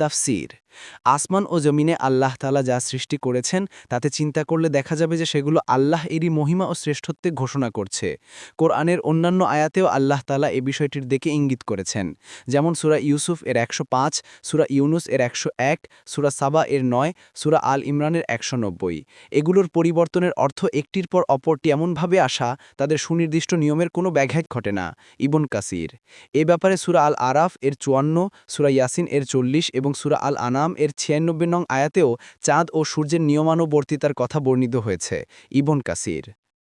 তাফসির। আসমান ও জমিনে আল্লাহ তালা যা সৃষ্টি করেছেন, তাতে চিন্তা করলে দেখা যাবে যে সেগুলো আল্লাহ এরই মহিমা ও শ্রেষ্ঠত্বে ঘোষণা করছে। কোরআনের অন্যান্য আয়াতেও আল্লাহ তালা এ বিষয়টির দিকে ইঙ্গিত করেছেন। যেমন সুরা ইউসুফ এর একশো পাঁচ, সুরা ইউনুস এর একশো এক, সুরা সাবা এর নয়, সুরা আল ইমরানের একশো নব্বই। এগুলোর পরিবর্তনের অর্থ একটির পর অপরটি এমনভাবে আসা, তাদের সুনির্দিষ্ট নিয়মের কোনো ব্যাঘাত ঘটে না। ইবন কাসির। এ ব্যাপারে সুরা আল আরাফ এর চুয়ান্ন, সুরা ইয়াসিন এর চল্লিশ এবং সুরা আল আনাম এর ছিয়ানব্বই নং আয়াতেও চাঁদ ও সূর্যের নিয়মানুবর্তিতার কথা বর্ণিত হয়েছে। ইবন কাসির